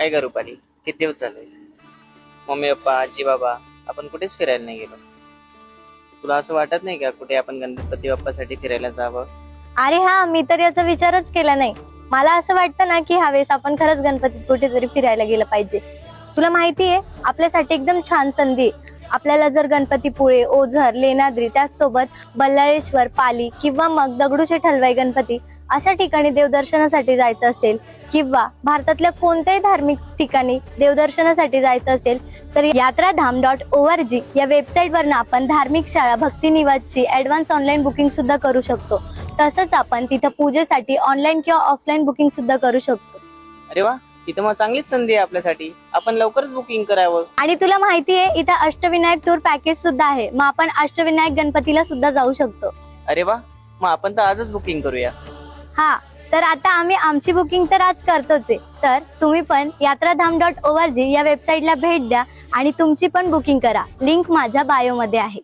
काय करू किती दिवस झाले? मम्मी पप्पा आजी बाबा आपण कुठेच फिरायला नाही गेलो. तुला असं वाटत नाही का कुठे आपण गणपती बाप्पासाठी फिरायला जावं? अरे हा मी तर याचा विचारच केला नाही. मला असं वाटतं ना की ह्यावेळेस आपण खरंच गणपतीत कुठेतरी फिरायला गेलं पाहिजे. तुला माहिती आहे आपल्यासाठी एकदम छान संधी आहे. आपल्याला जर गणपतीपुळे ओझर लेणाद्री त्याचसोबत बल्लाळेश्वर पाली किंवा मग दगडूशेठ हलवाई गणपती अशा ठिकाणी देवदर्शनासाठी जायचं असेल किंवा भारतातल्या कोणत्याही धार्मिक ठिकाणी देवदर्शनासाठी जायचं असेल तर Yatradham dot O R G या वेबसाईटवरनं आपण धार्मिक शाळा भक्ती निवासची ऍडव्हान्स ऑनलाईन बुकिंग सुद्धा करू शकतो. तसंच आपण तिथं पूजेसाठी ऑनलाईन किंवा ऑफलाईन बुकिंग सुद्धा करू शकतो. अरे वा! इथं मग चांगलीच संधी आहे आपल्यासाठी. आपण लवकरच बुकिंग करावं. आणि तुला माहिती आहे इथं अष्टविनायक टूर पॅकेज सुद्धा आहे. मग आपण अष्टविनायक गणपतीला सुद्धा जाऊ शकतो. अरे वा मग आपण तर आजच बुकिंग करूया. हा तर आता आम्ही आमची बुकिंग तर आज करतोच आहे. तर तुम्ही पण Yatradham dot O R G या वेबसाईटला भेट द्या आणि तुमची पण बुकिंग करा. लिंक माझ्या बायोमध्ये आहे.